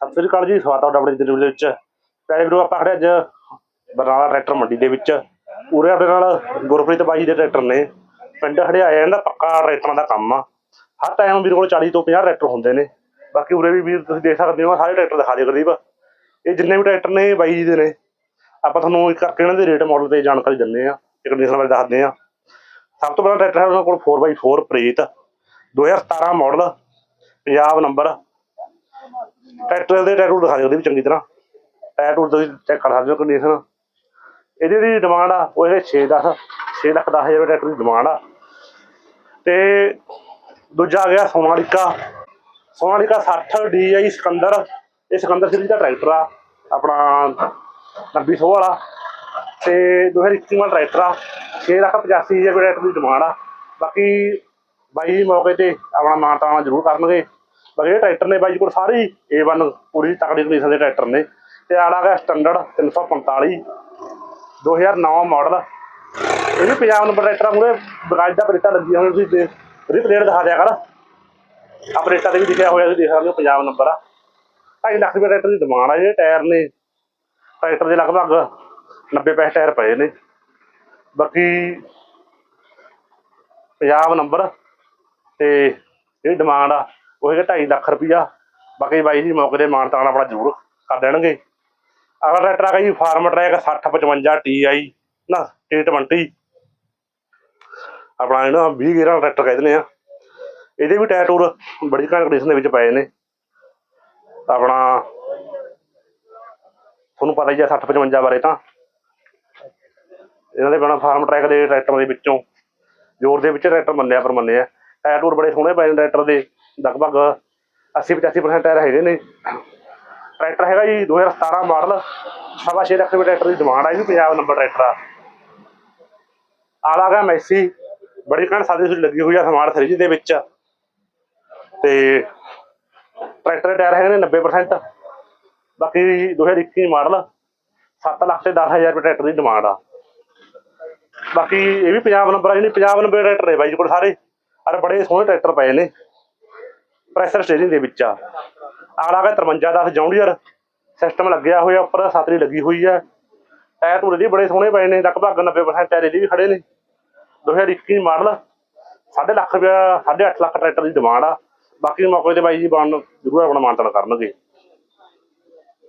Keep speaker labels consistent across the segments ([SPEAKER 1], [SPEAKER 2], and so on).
[SPEAKER 1] ਸਤਿ ਸ੍ਰੀ ਅਕਾਲ ਜੀ, ਸਵਾਗਤ ਹੈ ਤੁਹਾਡਾ ਆਪਣੇ ਦਿਨ ਦੇ ਵਿੱਚ। ਪਿਆਰੇ ਵੀਰੋ ਆਪਾਂ ਖੜੇ ਅੱਜ ਬਰਨਾਲਾ ਟਰੈਕਟਰ ਮੰਡੀ ਦੇ ਵਿੱਚ। ਉਰੇ ਆਪਣੇ ਨਾਲ ਗੁਰਪ੍ਰੀਤ ਬਾਈ ਦੇ ਟਰੈਕਟਰ ਨੇ। ਪਿੰਡ ਹੜਿਆਇਆ ਇਹਦਾ ਪੱਕਾ ਟਰੈਕਟਰਾਂ ਦਾ ਕੰਮ ਆ। ਹਰ ਟਾਈਮ ਵੀਰ ਕੋਲ 40 ਤੋਂ 50 ਟਰੈਕਟਰ ਹੁੰਦੇ ਨੇ। ਬਾਕੀ ਉਰੇ ਵੀ ਵੀਰ ਤੁਸੀਂ ਦੇਖ ਸਕਦੇ ਹੋ, ਸਾਰੇ ਟਰੈਕਟਰ ਦਿਖਾ ਦਿਓ ਗਰੀਬ ਇਹ ਜਿੰਨੇ ਵੀ ਟਰੈਕਟਰ ਨੇ, ਬਾਈ ਜੀ ਦੇ ਨੇ। ਆਪਾਂ ਤੁਹਾਨੂੰ ਇੱਕ ਕਰਕੇ ਇਹਨਾਂ ਦੇ ਰੇਟ ਮਾਡਲ ਤੇ ਜਾਣਕਾਰੀ ਦਿੰਦੇ ਆ ਇੱਕ ਕੰਡੀਸ਼ਨ ਬਾਰੇ ਦੱਸਦੇ ਆ ਸਭ ਤੋਂ ਪਹਿਲਾਂ ਟਰੈਕਟਰ ਹੈ ਉਹਨਾਂ ਕੋਲ 4x4 Preet 2017 model Punjab number tractor ਦੇ ਟਾਇਰ ਦਿਖਾ ਦਿਓ, ਉਹਦੇ ਵੀ ਚੰਗੀ ਤਰ੍ਹਾਂ। ਟਾਇਰ ਟੂਰ ਤੁਸੀਂ ਚੈੱਕ ਕਰ ਸਕਦੇ ਹੋ ਕੰਡੀਸ਼ਨ ਇਹਦੀ ਜਿਹੜੀ ਡਿਮਾਂਡ ਆ, ਉਹ ਇਹ 6 10 6 ਲੱਖ 10 ਹਜ਼ਾਰ ਟਰੈਕਟਰ ਦੀ ਡਿਮਾਂਡ ਆ। ਤੇ ਦੂਜਾ ਆ ਗਿਆ ਸੋਨਾਲੀਕਾ। ਸੋਨਾਲੀਕਾ 60 DI ਸਿਕੰਦਰ। ਇਹ ਸਿਕੰਦਰ ਸੀਰੀਜ਼ ਦਾ ਟਰੈਕਟਰ ਆ, ਆਪਣਾ 900 ਵਾਲਾ। ਤੇ 2021 ਵਾਲਾ ਟਰੈਕਟਰ ਆ 6 ਲੱਖ 85 ਹਜ਼ਾਰ ਟਰੈਕਟਰ ਦੀ ਡਿਮਾਂਡ ਆ। ਬਾਕੀ ਬਾਈ ਮੌਕੇ ਤੇ ਆਪਣਾ ਮਾਨਤਾਨਾ ਜ਼ਰੂਰ ਕਰਨਗੇ। ਬਾਕੀ ਇਹ ਟਰੈਕਟਰ ਨੇ ਬਾਈ ਜੀ ਕੋਲ ਸਾਰੇ A1 ਪੂਰੀ ਤਕੜੀ ਕੰਡੀਸ਼ਨ ਦੇ ਟਰੈਕਟਰ ਨੇ। ਤੇ ਆਲਾ ਗਿਆ ਸਟੈਂਡਰਡ 345 2009 ਮਾਡਲ ਇਹ ਵੀ ਪੰਜਾਬ ਨੰਬਰ ਟਰੈਕਟਰ ਮੂਰੇ ਬਗਾਜ ਦਾ ਪਲੇਟਾਂ ਲੱਗੀਆਂ ਹੋਈਆਂ ਤੁਸੀਂ ਦੇਖ, ਉਹਦੀ ਪਲੇਟ ਦਿਖਾ ਦਿਆ ਕਰ। ਆ ਪਲੇਟਾਂ ਤੇ ਵੀ ਲਿਖਿਆ ਹੋਇਆ, ਤੁਸੀਂ ਦੇਖ ਸਕਦੇ ਹੋ ਪੰਜਾਬ ਨੰਬਰ ਆ। 2.5 ਲੱਖ ਰੁਪਏ ਟਰੈਕਟਰ ਦੀ ਡਿਮਾਂਡ ਆ, ਜਿਹੜੇ ਟਾਇਰ ਨੇ, ਟਰੈਕਟਰ ਦੇ ਲਗਭਗ 90 ਪੈਸੇ ਟਾਇਰ ਪਏ ਨੇ। ਬਾਕੀ ਪੰਜਾਬ ਨੰਬਰ ਤੇ ਇਹ ਡਿਮਾਂਡ ਆ ਉਹ ਹੈਗਾ 2.5 ਲੱਖ ਰੁਪਈਆ। ਬਾਕੀ ਬਾਈ ਜੀ ਮੌਕੇ ਦੇ ਮਾਨਤਾਨ ਆਪਣਾ ਜ਼ਰੂਰ ਕਰ ਦੇਣਗੇ। ਅਗਲਾ ਟਰੈਕਟਰ ਹੈਗਾ ਜੀ ਫਾਰਮ ਟਰੈਕ 6055 TI ਨਾ T20 ਆਪਣਾ ਇਹਨੂੰ 20 ਗੇਅਰਾਂ ਵਾਲਾ ਟਰੈਕਟਰ ਕਹਿੰਦੇ ਨੇ ਆ। ਇਹਦੇ ਵੀ ਟਾਇਰ ਟੂਰ ਬੜੀ ਘੈਂਟ ਕੰਡੀਸ਼ਨ ਦੇ ਵਿੱਚ ਪਏ ਨੇ। ਆਪਣਾ ਤੁਹਾਨੂੰ ਪਤਾ ਹੀ ਆ 6055 ਬਾਰੇ ਤਾਂ। ਇਹਨਾਂ ਦੇ ਬਣਾ ਫਾਰਮ ਟਰੈਕ ਦੇ ਟਰੈਕਟਰ ਦੇ ਵਿੱਚੋਂ, ਜ਼ੋਰ ਦੇ ਵਿੱਚ ਟਰੈਕਟਰ ਮੰਨਿਆ ਪਰ ਮੰਨਿਆ। ਟਾਇਰ ਟੂਰ ਬੜੇ ਸੋਹਣੇ ਪਏ ਨੇ ਟਰੈਕਟਰ ਦੇ। ਲਗਭਗ 80 85% ਟਾਇਰ ਹੈਗੇ ਨੇ। ਟਰੈਕਟਰ ਹੈਗਾ ਜੀ 2017 ਮਾਡਲ। ਸਵਾ ਛੇ ਲੱਖ ਰੁਪਏ ਟਰੈਕਟਰ ਦੀ ਡਿਮਾਂਡ ਆ ਇਹ ਵੀ ਪੰਜਾਬ ਨੰਬਰ ਟਰੈਕਟਰ ਆ। ਆਲਾ ਗਿਆ ਮੈਸੀ, ਬੜੀ ਘਣ ਸਾਦੀ ਸੁਝ ਲੱਗੀ ਹੋਈ ਆ ਸਮਾਨ ਥਰੀ ਦੇ ਵਿੱਚ। ਤੇ ਟਰੈਕਟਰ ਦੇ ਟਾਇਰ ਹੈਗੇ ਨੇ 90% ਬਾਕੀ 2021 ਮਾਡਲ 7 ਲੱਖ ਤੇ 10000 ਰੁਪਏ ਟਰੈਕਟਰ ਦੀ ਡਿਮਾਂਡ ਆ। ਬਾਕੀ ਇਹ ਵੀ ਪੰਜਾਬ ਨੰਬਰ ਆ, ਜਿਹੜੀ ਪੰਜਾਬ ਨੰਬਰ ਟਰੈਕਟਰ ਨੇ ਬਾਈ ਜੀ ਕੋਲ ਸਾਰੇ। ਅਰੇ ਬੜੇ ਸੋਹਣੇ ਟਰੈਕਟਰ ਪਏ ਨੇ। ਪ੍ਰੈਸ਼ਰ ਸਟੇਰਿੰਗ ਦੇ ਵਿੱਚ ਆ। ਅਗਲਾ ਹੈ 53 10 ਜੌਂਡੀਅਰ। ਸਿਸਟਮ ਲੱਗਿਆ ਹੋਇਆ, ਉੱਪਰ ਸਤਰੀ ਲੱਗੀ ਹੋਈ ਹੈ ਟਾਇਰ ਟੂਰ ਇਹਦੇ ਬੜੇ ਸੋਹਣੇ ਪਏ ਨੇ ਲਗਭਗ 90% ਟਾਇਰ ਇਹਦੇ ਵੀ ਖੜੇ ਨੇ। 2021 ਮਾਡਲ 7.5 ਲੱਖ ਰੁਪਇਆ 8.5 ਲੱਖ ਟਰੈਕਟਰ ਦੀ ਡਿਮਾਂਡ ਆ। ਬਾਕੀ ਮੌਕੇ ਤੇ ਬਾਈ ਜੀ ਬਣ, ਜ਼ਰੂਰ ਆਪਣਾ ਮਾਨਤਨ ਕਰਨਗੇ।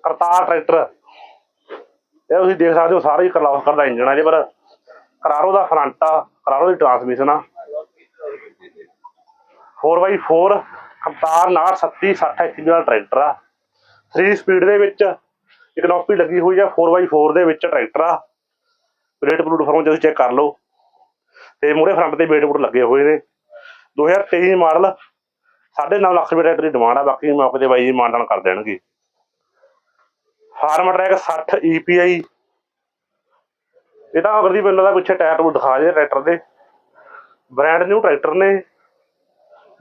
[SPEAKER 1] ਕਰਤਾਰ ਟਰੈਕਟਰ। ਇਹ ਤੁਸੀਂ ਦੇਖ ਸਕਦੇ ਹੋ, ਸਾਰੇ ਹੀ ਕਰਲਾਸਕਰ ਦਾ ਇੰਜਨ ਆ ਇਹਦੇ ਪਰ। ਕਰਾਰੋ ਦਾ ਫਰੰਟ ਆ, ਕਰਾਰੋ ਦੀ ਟਰਾਂਸਮਿਸ਼ਨ ਆ। 4x4 ਕਰਤਾਰ 937 60 ਐਚਪੀ ਦਾ ਟਰੈਕਟਰ ਆ 3 ਸਪੀਡ ਦੇ ਵਿੱਚ ਇਕਨੋਪੀ ਲੱਗੀ ਹੋਈ ਆ 4x4 ਦੇ ਵਿੱਚ ਟਰੈਕਟਰ ਆ। ਪਲੇਟ ਪਲੂਟ ਤੁਸੀਂ ਚੈੱਕ ਕਰ ਲਓ। ਤੇ ਮੂਰੇ ਫਰੰਟ ਤੇ ਬੇਟ ਬੂਟ ਲੱਗੇ ਹੋਏ ਨੇ। 2023 ਮਾਡਲ 9.5 ਲੱਖ ਰੁਪਏ ਟਰੈਕਟਰ ਦੀ ਡਿਮਾਂਡ ਆ, ਬਾਕੀ ਮੌਕੇ ਤੇ ਬਾਈ ਜੀ ਮਾਨਦਾਨ ਕਰ ਦੇਣਗੇ। ਫਾਰਮ ਟਰੈਕ 60 EPI ਇਹ ਤਾਂ ਅਗਰਦੀ ਮੈਨੂੰ ਦਾ ਪਿੱਛੇ ਟਾਇਰ ਨੂੰ ਦਿਖਾ ਜੇ ਟਰੈਕਟਰ ਦੇ। ਬ੍ਰਾਂਡ ਨਿਊ ਟਰੈਕਟਰ ਨੇ।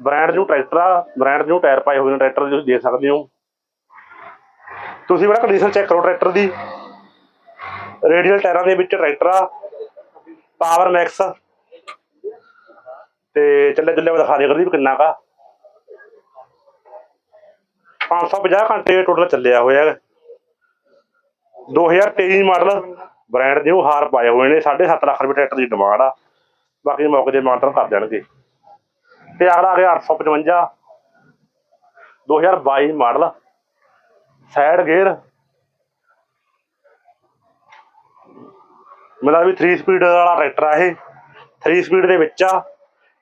[SPEAKER 1] ਬ੍ਰਾਂਡ ਨਿਊ ਟਰੈਕਟਰ ਆ, ਬ੍ਰਾਂਡ ਨਿਊ ਟਾਇਰ ਪਾਏ ਹੋਏ ਨੇ ਟਰੈਕਟਰ ਦੇ, ਤੁਸੀਂ ਦੇਖ ਸਕਦੇ ਹੋ। ਤੁਸੀਂ ਬੜਾ ਕੰਡੀਸ਼ਨ ਚੈੱਕ ਕਰੋ ਟਰੈਕਟਰ ਦੀ। ਰੇਡੀਅਲ ਟਾਇਰਾਂ ਦੇ ਵਿੱਚ ਟਰੈਕਟਰ ਆ ਪਾਵਰ ਮੈਕਸ ਤੇ ਚੱਲੇ ਚੱਲੇ ਮੈਂ ਦਿਖਾ ਦੇ ਕਰਦੀ ਵੀ ਕਿੰਨਾ ਕਾ 550 ਘੰਟੇ ਟੋਟਲ ਚੱਲਿਆ ਹੋਇਆ ਹੈ। 2023 ਮਾਡਲ ਬ੍ਰਾਂਡ ਨਿਊ ਹਾਰ ਪਾਏ ਹੋਏ ਨੇ 7.5 ਲੱਖ ਰੁਪਏ ਟਰੈਕਟਰ ਦੀ ਡਿਮਾਂਡ ਆ। ਬਾਕੀ ਮੌਕੇ ਤੇ ਮਾਨਤਨ ਕਰ ਦੇਣਗੇ। ਤੇ ਅਗਲਾ ਆ ਗਿਆ 855 2022 ਮਾਡਲ। Side gear. ਮੇਰਾ ਵੀ 3 ਸਪੀਡ ਵਾਲਾ ਟਰੈਕਟਰ ਆ ਇਹ। 3 ਸਪੀਡ ਦੇ ਵਿੱਚ ਆ।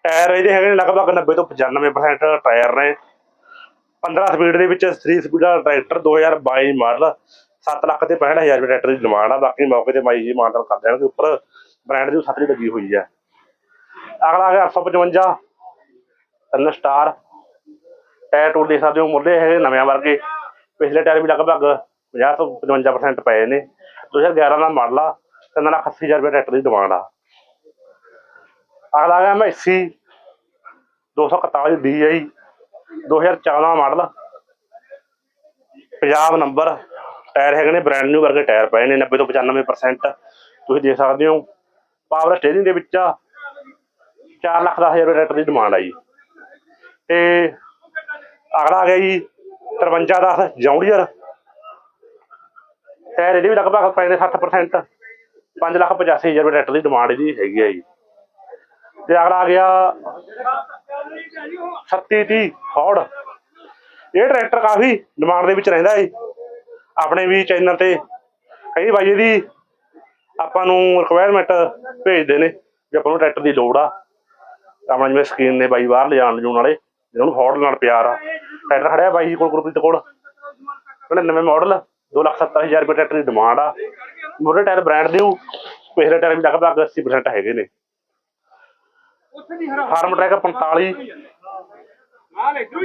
[SPEAKER 1] ਟਾਇਰ ਇਹਦੇ ਹੈਗੇ ਨੇ ਲਗਭਗ 90 ਤੋਂ 95% ਟਾਇਰ ਨੇ। 15 ਸਪੀਡ ਦੇ ਵਿੱਚ 3 ਸਪੀਡ ਵਾਲਾ ਟਰੈਕਟਰ 2022 ਮਾਡਲ। 7 ਲੱਖ ਤੇ 65000 ਰੁਪਏ ਟਰੈਕਟਰ ਦੀ ਡਿਮਾਂਡ ਆ। ਬਾਕੀ ਮੌਕੇ ਤੇ ਮਾਈ ਜੀ ਮਾਡਲ ਕਰ ਦੇਣਗੇ। ਉੱਪਰ ਬ੍ਰਾਂਡ ਦੀ ਸੱਤਰੀ ਲੱਗੀ ਹੋਈ ਹੈ ਅਗਲਾ ਆ ਗਿਆ 855 ਤਿੰਨ ਸਟਾਰ। ਟਾਇਰ ਟੂਰ ਦੇਖ ਸਕਦੇ ਹੋ ਮੁੱਢੇ ਹੈਗੇ ਨਵਿਆਂ ਵਰਗੇ। ਪਿਛਲੇ ਟਾਇਰ ਵੀ ਲਗਭਗ 50 ਤੋਂ 55% ਪਏ ਨੇ। 2011 ਦਾ ਮਾਡਲ ਆ, ਤਿੰਨ ਲੱਖ 80000 ਰੁਪਏ ਟਰੈਕਟਰ ਦੀ ਡਿਮਾਂਡ ਆ। ਅਗਲਾ ਆ ਗਿਆ Massey 241 DI 2014 model. Punjab number, tyre ਹੈਗੇ ਨੇ ਬ੍ਰਾਂਡ ਨਿਊ ਵਰਗੇ ਟਾਇਰ ਪਏ ਨੇ 90 ਤੋਂ 95% ਤੁਸੀਂ ਦੇਖ ਸਕਦੇ ਹੋ ਪਾਵਰ ਸਟੇਰਿੰਗ ਦੇ ਵਿੱਚ ਆ 4 ਲੱਖ 10 ਹਜ਼ਾਰ ਰੁਪਏ ਟਰੈਕਟਰ ਦੀ ਡਿਮਾਂਡ ਆ ਜੀ। ਤੇ ਅਗਲਾ ਆ ਗਿਆ ਜੀ 5310 ਜੌਂਡੀਅਰ। ਟਾਇਰ ਇਹਦੇ ਵੀ ਲਗਭਗ ਪੈਂਦੇ ਨੇ 60% 5 ਲੱਖ 85 ਹਜ਼ਾਰ ਰੁਪਏ ਟਰੈਕਟਰ ਦੀ ਡਿਮਾਂਡ ਇਹਦੀ ਹੈਗੀ ਆ ਜੀ। ਤੇ ਅਗਲਾ ਆ ਗਿਆ 3730 ਫੋਰਡ ਇਹ ਟਰੈਕਟਰ ਕਾਫੀ ਡਿਮਾਂਡ ਦੇ ਵਿੱਚ ਰਹਿੰਦਾ ਹੈ ਆਪਣੇ ਵੀ ਚੈਨਲ ਤੇ ਕਈ ਬਾਈ ਇਹਦੀ ਆਪਾਂ ਨੂੰ ਰਿਕੁਆਇਰਮੈਂਟ ਭੇਜਦੇ ਨੇ ਜੇ ਆਪਾਂ ਨੂੰ ਟਰੈਕਟਰ ਦੀ ਲੋੜ ਆ। ਆਪਣਾ ਜਿਵੇਂ ਸਕੀਨ ਨੇ ਬਾਈ ਬਾਹਰ ਲਿਜਾਣ ਲਿਜਾਉਣ ਵਾਲੇ। ਜਿਹਨਾਂ ਨੂੰ ਫੋਰਡ ਨਾਲ ਪਿਆਰ ਆ। ਟਰੈਕਟਰ ਖੜਿਆ ਬਾਈ ਜੀ ਕੋਲ ਗੁਰਪ੍ਰੀਤ ਕੋਲ। 99 ਮਾਡਲ 270000 ਰੁਪਏ ਟਰੈਕਟਰ ਦੀ ਡਿਮਾਂਡ ਆ। ਮੋਰੇ ਟਾਇਰ ਬ੍ਰਾਂਡ ਦੇ ਪਿਛਲੇ ਟਾਇਰ ਵੀ ਲਗਭਗ 80% ਹੈਗੇ ਨੇ। ਫਾਰਮ ਟਰੈਕ 45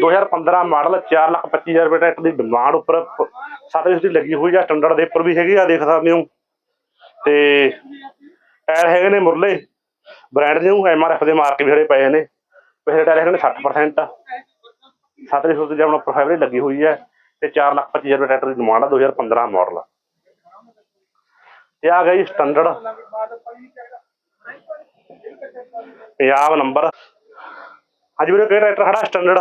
[SPEAKER 1] 2015 ਮਾਡਲ 425000 ਰੁਪਏ ਟਰੈਕਟਰ ਦੀ ਡਿਮਾਂਡ ਉੱਪਰ 7 ਦੀ ਲੱਗੀ ਹੋਈ ਆ। ਸਟੈਂਡਰਡ ਦੇ ਉੱਪਰ ਵੀ ਹੈਗੀ ਆ ਦੇਖ ਸਕਦੇ ਹੋ। ਤੇ ਟਾਇਰ ਹੈਗੇ ਨੇ ਮੁਰਲੇ। ਬ੍ਰਾਂਡ ਦੇ ਐਮਆਰਐਫ ਦੇ ਮਾਰਕ ਵੀ ਖੜੇ ਪਏ ਨੇ। ਪਿਛਲੇ ਟਾਇਰ ਹੈਗੇ ਨੇ 60% 7 ਦੀ ਦੀ ਆਪਣਾ ਫੈਬਰਿਕ ਲੱਗੀ ਹੋਈ ਹੈ ਤੇ 425000 ਰੁਪਏ ਟਰੈਕਟਰ ਦੀ ਡਿਮਾਂਡ ਆ 2015 ਮਾਡਲ ਤੇ ਆ ਗਈ ਸਟੈਂਡਰਡ ਪੰਜਾਬ ਨੰਬਰ ਹਾਂਜੀ ਵੀਰੇ, ਕਿਹੜਾ ਟਰੈਕਟਰ ਖੜਾ ਸਟੈਂਡਰਡ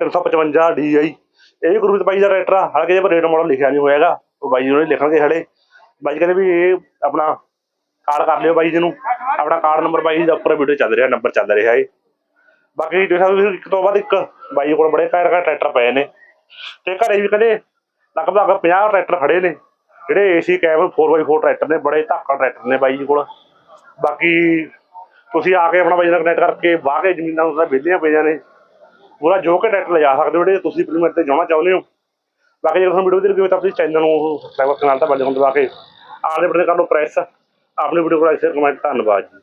[SPEAKER 1] 355 DI ਇਹ ਵੀ ਗੁਰਮੀਤ ਬਾਈ ਦਾ ਟਰੈਕਟਰ ਆ। ਹਾਲਾਂਕਿ ਇਹਦੇ ਪਰ ਰੇਟ ਮਾਡਲ ਲਿਖਿਆ ਨਹੀਂ ਹੋਇਆਗਾ। ਉਹ ਬਾਈ ਜੀ ਉਹਨੇ ਲਿਖਣਗੇ ਹਲੇ। ਬਾਈ ਕਹਿੰਦੇ ਵੀ ਇਹ ਆਪਣਾ ਕਾਰਡ ਕਰ ਲਿਓ ਬਾਈ ਜੀ ਨੂੰ। ਆਪਣਾ ਕਾਰਡ ਨੰਬਰ ਬਾਈ ਜੀ ਦਾ ਉੱਪਰ ਵੀਡੀਓ ਚੱਲ ਰਿਹਾ ਨੰਬਰ ਚੱਲ ਰਿਹਾ ਏ ਬਾਕੀ ਦੇਖ ਸਕਦੇ ਹੋ ਇੱਕ ਤੋਂ ਬਾਅਦ ਇੱਕ ਬਾਈ ਕੋਲ ਬੜੇ ਘੈਂਟ ਘੈਂਟ ਟਰੈਕਟਰ ਪਏ ਨੇ। ਤੇ ਘਰੇ ਵੀ ਕਹਿੰਦੇ ਲਗਭਗ 50 ਟਰੈਕਟਰ ਖੜੇ ਨੇ। ਜਿਹੜੇ ਏਸੀ ਕੈਬ 4x4 ਟਰੈਕਟਰ ਨੇ, ਬੜੇ ਧਾਕੜ ਟਰੈਕਟਰ ਨੇ ਬਾਈ ਜੀ ਕੋਲ। ਬਾਕੀ ਤੁਸੀਂ ਆ ਕੇ ਆਪਣਾ ਬਾਈ ਨਾਲ ਕਨੈਕਟ ਕਰਕੇ ਵਾਹ ਕੇ ਜ਼ਮੀਨਾਂ ਨੂੰ ਤਾਂ ਵਿਹਲੀਆਂ ਪਈਆਂ ਨੇ। ਪੂਰਾ ਜੋ ਕੇ ਟਰੈਕਟਰ ਲਿਜਾ ਸਕਦੇ ਹੋ ਜਿਹੜੇ ਤੁਸੀਂ ਪ੍ਰੀਮੀਅਰ ਤੇ ਜਾਣਾ ਚਾਹੁੰਦੇ ਹੋ। ਬਾਕੀ ਜੇ ਤੁਹਾਨੂੰ ਵੀਡੀਓ ਦੀ ਰਿਵਿਊ ਤਾਂ ਤੁਸੀਂ ਚੈਨਲ ਨੂੰ ਸਬਸਕ੍ਰਾਈਬ ਨਾਲ ਤਾਂ ਬੰਦ ਦਬਾ ਕੇ ਆਲੇ ਬਟਨ ਕਰ ਲਓ ਪ੍ਰੈਸ ਆਪਣੀ ਵੀਡੀਓ ਕੋਲ ਸ਼ੇਅਰ ਕਮੈਂਟ ਧੰਨਵਾਦ ਜੀ।